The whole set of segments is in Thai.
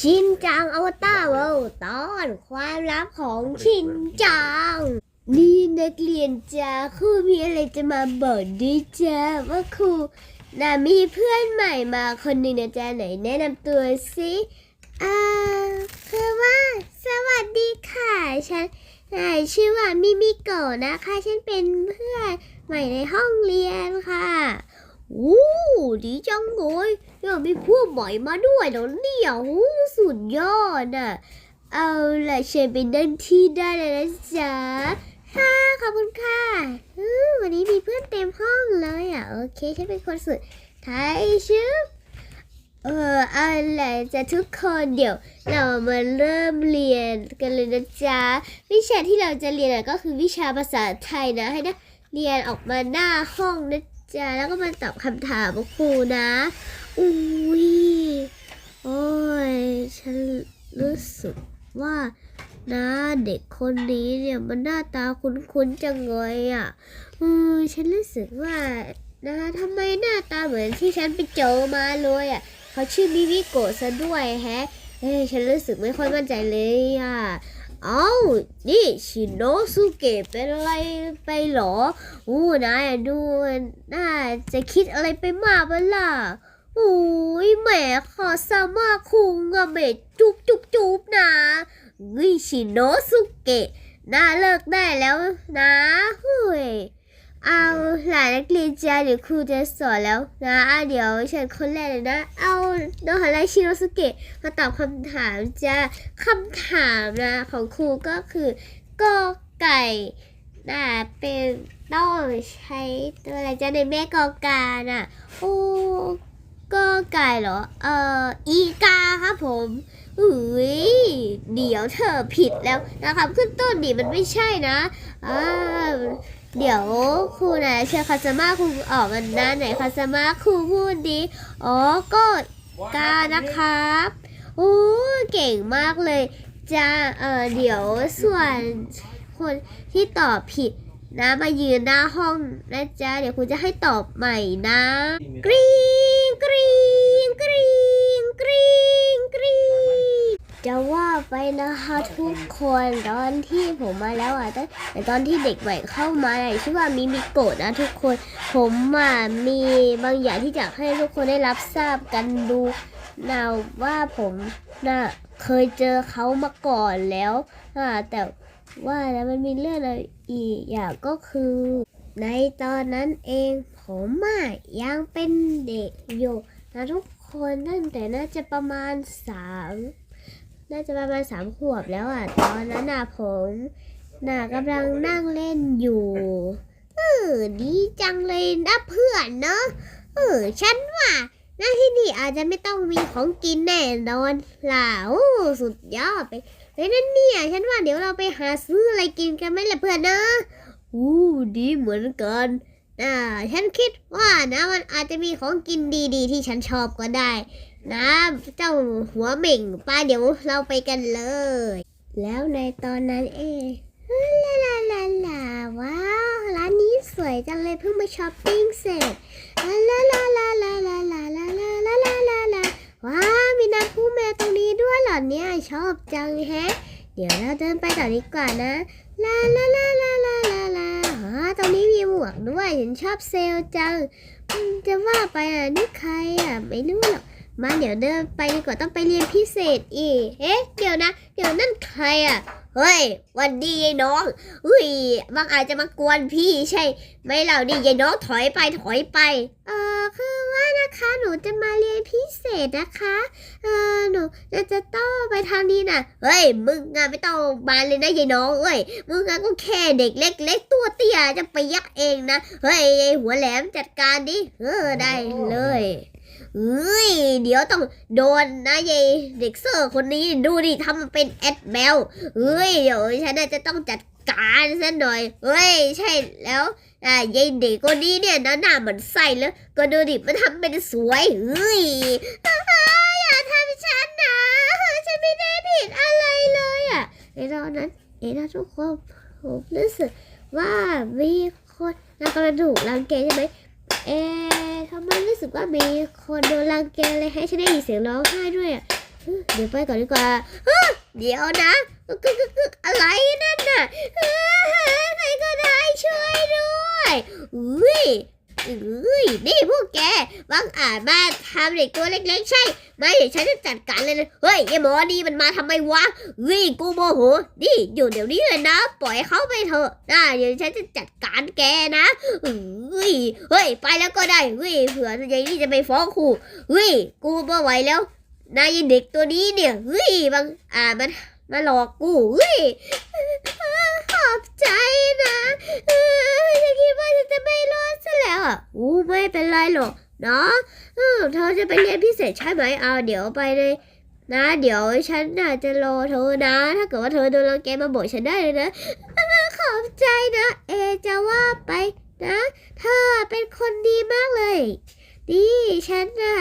ชินจังอวตารเวลตอนความลับของชินจัง นี่นักเรียนจ้าครูมีอะไรจะมาบอกด้วยจ้าว่าครูน่ะมีเพื่อนใหม่มาคนหนึ่งนะจ้าไหนแนะนำตัวสิอ่าคือว่า สวัสดีค่ะฉันชื่อว่ามิมิโกะนะคะ ฉันเป็นเพื่อนใหม่ในห้องเรียนค่ะ อ้ดีจังเลยยังมีพวกใหม่มาด้วยเหรอเนี่ยโอ้สุดยอดอะ เอาล่ะเชิญไปนั่งที่ได้เลยนะจ๊ะค่ะขอบคุณค่ะวันนี้มีเพื่อนเต็มห้องเลยอะ โอเคฉันเป็นคนสุดท้ายชื่อเอออาล่ะจะทุกคนเดี๋ยว เรามาเริ่มเรียนกันเลยนะจ๊ะ วิชาที่เราจะเรียนก็คือวิชาภาษาไทยนะให้นักเรียนออกมาหน้าห้องนะ จ๊ะแล้วก็มาตอบคำถามกับครูนะ อุ้ย โอ้ย ฉันรู้สึกว่านะเด็กคนนี้เนี่ยมันหน้าตาคุ้นๆจังเลยอะ อืมฉันรู้สึกว่านะทำไมหน้าตาเหมือนที่ฉันไปเจอมาเลยอะ เขาชื่อมิมิโกะซะด้วยแฮะ เอ้ยฉันรู้สึกไม่ค่อยมั่นใจเลยอะ เอ้า นี่ชินโนสุเกะเป็นอะไรไปหรอ อู้นายอะดูน่าจะคิดอะไรไปมากไปล่ะโอ้ยแหมขอสามาคุงอะเมจุบจุบจุบนะวิชิโนสุเกะน่าเลิกได้แล้วนะเฮ้ย เอาหลานนักเรียนจ้าเดี๋ยวครูจะสอนแล้วนะอะเดี๋ยวเชิญคนแรกเลยนะ เอาโนฮาราชิโนสุเกะมาตอบคำถามจ้าคำถามนะของครูก็คือกอไก่น่ะเป็นต้องใช้ตัวอะไรจ้าในแม่กอกาน่ะโอ้กอไก่เหรอ เอ่อ อีกาครับผมอุ้ยเดี๋ยวเธอผิดแล้วนะครับ ขึ้นต้นดิมันไม่ใช่นะอ่า เดี๋ยวครูนะเชิญคาสมาครูออกมันนะไหนคาสมาครูพูดดีอ๋อก็กานะครับโอ้เก่งมากเลยจ้าเออเดี๋ยวส่วนคนที่ตอบผิดนะมายืนหน้าห้องนะจ๊ะเดี๋ยวครูจะให้ตอบใหม่นะ กรี๊งกรี๊งกรี๊งกรี๊งกรี๊งจะว่า ไปนะคะทุกคนตอนที่ผมมาแล้วอะตั้งแต่ตอนที่เด็กใหม่เข้ามาเนี่ยชื่อว่ามิมิโกะนะทุกคน ผมอะมีบางอย่างที่อยากให้ทุกคนได้รับทราบกันดูนะว่าผมน่ะเคยเจอเขามาก่อนแล้วอ่าแต่ว่าแล้วมันมีเรื่องอะไรอีกอย่างก็คือ ในตอนนั้นเองผมอะยังเป็นเด็กอยู่นะทุกคนตั้งแต่น่าจะประมาณสาม น่าจะประมาณสามขวบแล้วอะ ตอนนั้นน่ะผมน่ะกำลังนั่งเล่นอยู่เออดีจังเลยนะเพื่อนเนอะเออฉันว่าหน้าที่นี่อาจจะไม่ต้องมีของกินแน่นอนล่ะโอ้สุดยอดไปเลยนั่นเนี่ยฉันว่าเดี๋ยวเราไปหาซื้ออะไรกินกันไหมล่ะเพื่อนนะอู้ดีเหมือนกันอ่าฉันคิดว่านะมันอาจจะมีของกินดีๆ ที่ฉันชอบก็ได้ นะเจ้าหัวเหม่งป้าเดี๋ยวเราไปกันเลย แล้วในตอนนั้นเองลาลาลาลาว้าวร้านนี้สวยจังเลยเพิ่งมาช้อปปิ้งเสร็จลาลาลาลาลาลาลาลาลาลาลาลาว้าวมีน้ำพุแมวตรงนี้ด้วยเหรอเนี่ยชอบจังแฮะ เดี๋ยวเราเดินไปต่อดีกว่านะลาลาลาลาลาลาลาอ๋อตรงนี้มีหมวกด้วยฉันชอบเซลจังจะว่าไปอะนี่ใครอะไม่รู้หรอก มาเดี๋ยวเดินไปดีกว่าต้องไปเรียนพิเศษอีกเอ๊ะเดี๋ยวนะ เดี๋ยวนั่นใครอะ เฮ้ย วันดียายน้อง อุ้ยบางอาจจะมากวนพี่ใช่ไหมเราดิยายน้องถอยไปถอยไป เออคือว่านะคะหนูจะมาเรียนพิเศษนะคะ เออหนูจะจะต้องไปทางนี้นะเฮ้ยมึงอะไม่ต้องมาเลยนะยายน้องเอ้ยมึงอะก็แค่เด็กเล็ก ๆ ตัวเตี้ยจะไปยักเองนะเฮ้ยไอ้หัวแหลมจัดการดิเออได้เลย เอ้ย เดี๋ยวต้องโดนนะยายเด็กเซอร์คนนี้ดูดิทำมันเป็นแอดแบลเอ้ย เดี๋ยวฉันน่าจะต้องจัดการซะหน่อย เฮ้ย ใช่แล้วอ่ายายเด็กคนนี้เนี่ยนะหน้าเหมือนไส้แล้ว ก็ดูดิมันทำเป็นสวย เฮ้ยอย่าทำฉันนะ ฉันไม่ได้ผิดอะไรเลยอะในตอนนั้นเอ็นะทุกคนผมรู้สึกว่ามีคนน่ากำลังถูกรังแกใช่ไหม เอ๊ทำไมรู้สึกว่ามีคนโดนรังแกเลยให้ฉันได้ยินเสียงร้องไห้ด้วยอะเดี๋ยวไปก่อนดีกว่าเดี๋ยวนะกึกกึกกึกอะไรนั่นน่ะใครก็ได้ช่วยด้วยอุ้ยอุ้ยนี่พวกแกบังอาจมาทำเด็กตัวเล็กๆ ใช่ไหมเดี๋ยวฉันจะจัดการเลยนะเฮ้ยไอ้หมอนี่มันมาทำไมวะวิกูโมโห นี่อยู่เดี๋ยวนี้เลยนะ ปล่อยเขาไปเถอะนะเดี๋ยวฉันจะจัดการแกนะอุ้ยเฮ้ย ไปแล้วก็ได้เฮ้ยเผื่อยายนี่จะไปฟ้องครูเฮ้ยกูไม่ไหวแล้ว นายเด็กตัวนี้เนี่ยเฮ้ยบางอ่ามันมาหลอกกูเฮ้ยขอบใจนะฉันคิดว่าฉันจะไม่รอดซะแล้วอู้ไม่เป็นไรหรอก เนาะเธอจะไปเรียนพิเศษใช่ไหมเอาเดี๋ยวไปเลยนะ เดี๋ยวฉันน่ะจะรอเธอนะ ถ้าเกิดว่าเธอโดนรังแกมาบอกฉันได้เลยนะขอบใจนะ เอจะว่าไปนะ เธอเป็นคนดีมากเลยดีฉันน่ะ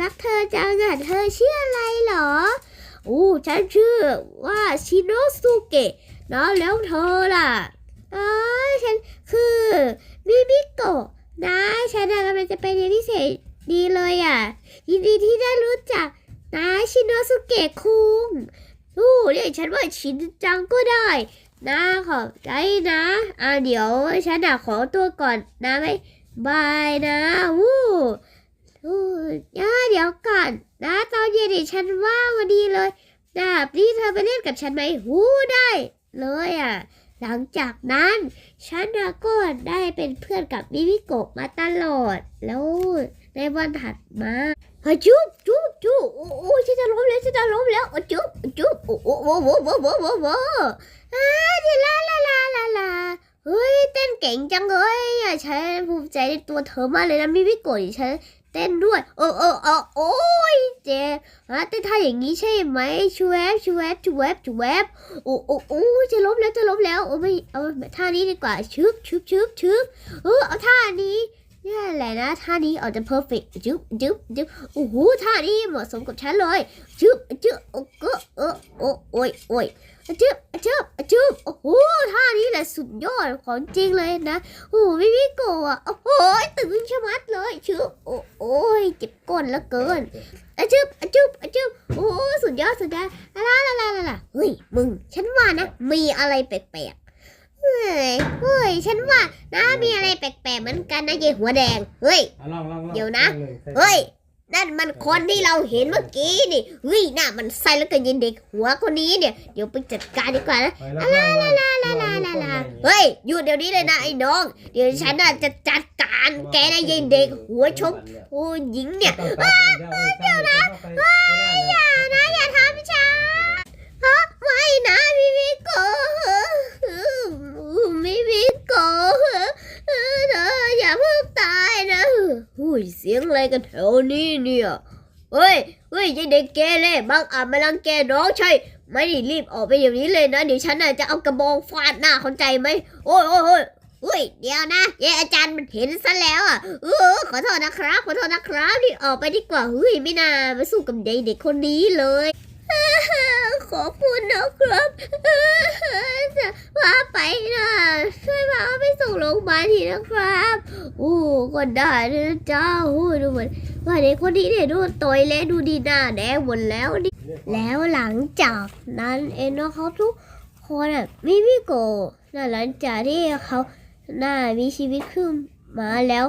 รักเธอจังอะเธอชื่ออะไรเหรออู้ฉันชื่อว่าชิโนสุเกะนะแล้วเธอล่ะอ๋อฉันคือมิมิโกะ นะฉันน่ะกำลังจะไปเรียนพิเศษดีเลยอะ ยินดีที่ได้รู้จักนะชิโนสุเกะคุงอู้เรียกฉันว่าชินจังก็ได้นะขอบใจนะอ่าเดี๋ยวฉันน่ะขอตัวก่อนนะไม่บายนะวู้วู้ย่าเดี๋ยวก่อนนะตอนเย็นนี่ฉันว่างวันดีเลยดาบนี่เธอไปเล่นกับฉันไหมหูได้เลยอะ หลังจากนั้นฉันน่ะก็ได้เป็นเพื่อนกับมิมิโกะมาตลอด แล้วในวันถัดมาฮจุ๊บจุ๊บจุ๊บโอ้โอ้ฉันจะล้มแล้วฉันจะล้มแล้วโอ้จุ๊บจุ๊บโอ้โอ้โอ้โอ้โอ้โอ้โอ้โอ้อ่าเดลาลาลาลาลาเฮ้ยเต้นเก่งจังเลยอะฉันภูมิใจในตัวเธอมากเลยนะมิมิโกะฉัน เต้นด้วยเออเออเออโอ้ยเจ็บฮะเต้นท่าอย่างนี้ใช่ไหมชูแวบชูแวบชูแวบชูแวบโอ้โอ้โอ้จะล้มแล้วจะล้มแล้วโอ้ไม่เอาท่านี้ดีกว่าชึบชึบชึบชึบเออเอาท่านี้ นี่แหละนะท่านี้อาจจะเพอร์เฟกต์จึ๊บจึ๊บจึ๊บโอ้โหท่านี้เหมาะสมกับฉันเลยจึ๊บจึ๊บโอ้ก็เออโอ้โอ้ยโอ้ยจึ๊บอจึ๊บอจึ๊บโอ้โหท่านี้แหละสุดยอดของจริงเลยนะโอ้โหไม่มีโกะอะโอ้โหตึงชะมัดเลยชึบโอ้โอ้ยเจ็บก้นเหลือเกินจึ๊บอจึ๊บอจึ๊บโอ้สุดยอดสุดยอดลาลาลาลาเฮ้ยมึง ฉันว่านะ มีอะไรแปลก เฮ้ยเฮ้ยฉันว่านะมีอะไรแปลกๆเหมือนกันนะเยหัวแดง เฮ้ย อะลองลองลองเดี๋ยวนะ ลองลใส่เฮ้ย นั่นมันคนที่เราเห็นเมื่อกี้นี่เฮ้ยหน้ามันไส้แล้วก็ยินเด็กหัวคนนี้เนี่ย เดี๋ยวไปจัดการดีกว่านะ ไปแล้วลาลาลาลาลาลาลาเฮ้ยหยุดเดี๋ยวนี้เลยนะไอ้น้อง เดี๋ยวฉันน่ะจะจัดการแกนะยินเด็กหัวชมโอ้หญิงเนี่ย เดี๋ยวนะเฮ้ยอย่านะอย่าทำฉันฮะไม่นะมิมิโกะมิมิโกเธออย่าเพิ่งตายนะหุ้ยเสียงอะไรกันแถวนี้เนี่ยเฮ้ยเฮ้ยยายเด็กเกเรบางอาจมาลังแกน้องใช่ไม่ได้รีบออกไปอย่างนี้เลยนะ เดี๋ยวฉันน่ะจะเอากระบองฟาดหน้าเข้าใจไหมโอ้ยโอ้ยโอ้ยเฮ้ยเดี๋ยวนะยายอาจารย์มันเห็นซะแล้วอะเออขอโทษนะครับ ขอโทษนะครับนี่ออกไปดีกว่าเฮ้ยไม่น่ามาสู้กับยายเด็กคนนี้เลยขอบคุณนะครับจะว่าไปนะช่วยพาไปส่ งโรงพยาบาทีนะครับ โอ้ก็ได้นะจ้าโอ้ดูเหมือนว่าเด็กคนนี้เนี่ยดูต่อยแล้วดูดีหน้าแดงหมดแล้วนี่แล้วหลังจากนั้นเองนะครับทุกคนอะมิมิโกะน่ะหลังจากที่เขาหน่ามีชีวิตขึ้นมาแล้ว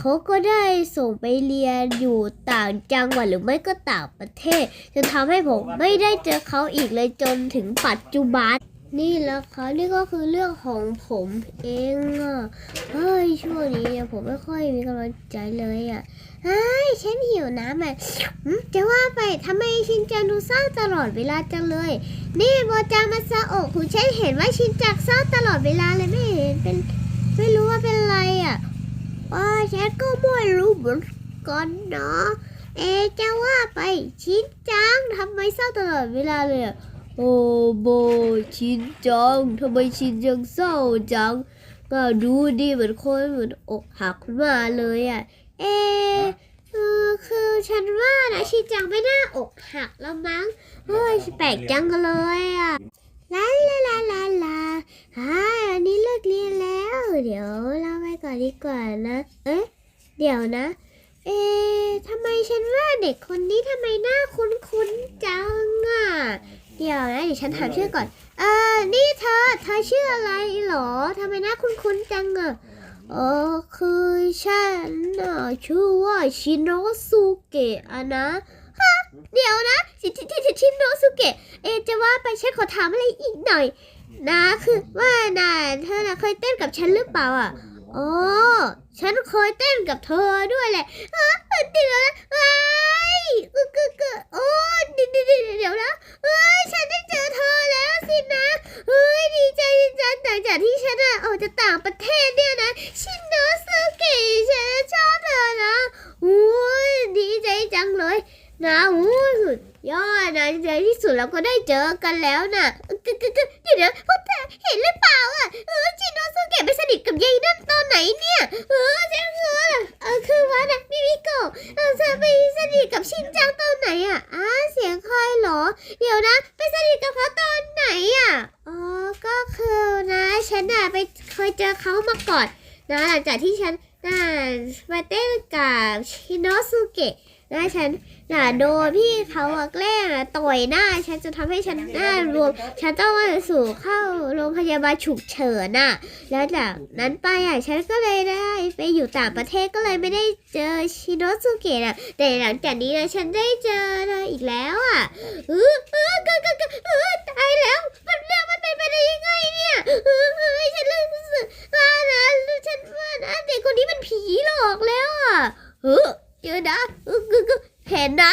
เขาก็ได้ส่งไปเรียนอยู่ต่างจังหวัดหรือไม่ก็ต่างประเทศจนทำให้ผมไม่ได้เจอเขาอีกเลยจนถึงปัจจุบัน นี่แหละค่ะนี่ก็คือเรื่องของผมเองอะเฮ้ยช่วงนี้เนี่ยผมไม่ค่อยมีกำลังใจเลยอะเฮ้ยฉันหิวน้ำอะจะว่าไปทำไมชินจังดูเศร้าตลอดเวลาจังเลย นี่โบจามาซาโอคุณฉันเห็นว่าชินจังเศร้าตลอดเวลาเลยไม่เห็นเป็นไม่รู้ว่าเป็นอะไรอะว่าฉันก็ไม่รู้เหมือนกันเนาะเอจะว่าไปชินจังทำไมเศร้าตลอดเวลาเลยอะ โอ้โบชินจังทำไมชินจังเศร้าจังก็ดูดีเหมือนคนเหมือนอกหักมาเลยอะ เอะเออคือฉันว่านะชินจังไม่น่าอกหักแล้วมั้งเฮ้ยแปลกจังเลยอะลาลาลาลาลาฮ่าอันนี้เลิกเรียนแล้ว เดี๋ยวเราไปก่อนดีกว่านะ เอ๊ะ เดี๋ยวนะ เอ๊ะทำไมฉันว่าเด็กคนนี้ทำไมหน้าคุ้นๆจังอะ เดี๋ยวนะเดี๋ยวฉันถามชื่อก่อน เออนี่เธอเธอชื่ออะไรเหรอทำไมหน้าคุ้นๆจังอะเออคือฉันน่ะชื่อว่าชินโนสุเกะอะนะฮะเดี๋ยวนะชิชิชิชินโนสุเกะเอะจะว่าไปฉันขอถามอะไรอีกหน่อย นะคือว่าน่ะเธอน่ะเคยเต้นกับฉันหรือเปล่าอะ อ๋อ ฉันเคยเต้นกับเธอด้วยแหละฮะเดี๋ยวนะว้กึกกึกโอ้เดี๋ยวเดี๋ยวเดี๋ยวนะเฮ้ย เราจะไปสนิทกับชินจังตอนไหนอะอ้าเสียงใครเหรอ เดี๋ยวนะ ไปสนิทกับเขาตอนไหนอะ อ๋อ ก็คือนะฉันน่ะไปเคยเจอเขามาก่อนนะหลังจากที่ฉันน่ะมาเต้นกับชินโนสุเกะนะฉันน่ะโดนพี่เขาแกล้งอะต่อยหน้าฉัน จะทำให้ฉันหน้ารวม ฉันต้องมาสู่เข้าโรงพยาบาลฉุกเฉินน่ะ แล้วจากนั้นไปอะฉันก็เลยได้ไปอยู่ต่างประเทศก็เลยไม่ได้เจอชิโนสุเกะน่ะ แต่หลังจากนี้นะฉันได้เจอเธออีกแล้วอะเออเออก็ก็ก็เออตายแล้วมันเรื่องมันเป็นไปได้ยังไงเนี่ยเออเออฉันรู้สึกว่านะฉันว่านะเด็กคนนี้มันผีหลอกแล้วอะเออเดี๋ยวนะเออก็ก็เห็นนะ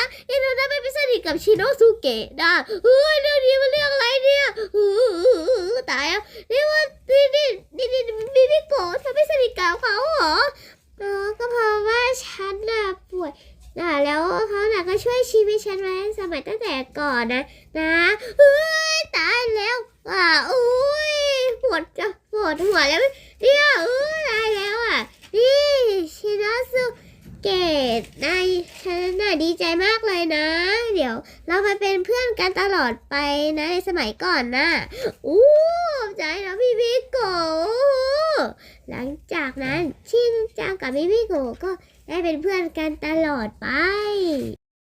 กับชิโนสุเกะนะเฮ้ยเรื่องนี้มันเรื่องอะไรเนี่ยเออตายอะนี่ว่านี่นี่นี่นี่นี่นี่โกะเธอไม่สนิทกับเขาเหรออ๋อก็เพราะว่าฉันน่ะป่วยน่ะแล้วเขาน่ะก็ช่วยชีวิตฉันไว้สมัยตั้งแต่ก่อนนะ นะเฮ้ยตายแล้วอะอุ้ยปวดจะปวดหัวแล้วเนี่ยเออตายแล้วอะนี่ชิโนสุเก เกดนายฉันน่ะดีใจมากเลยนะ เดี๋ยวเรามาเป็นเพื่อนกันตลอดไปนะในสมัยก่อนนะอู้ใจนะพี่พี่โกหลังจากนั้นชินจังกับพี่พี่โกก็ได้เป็นเพื่อนกันตลอดไป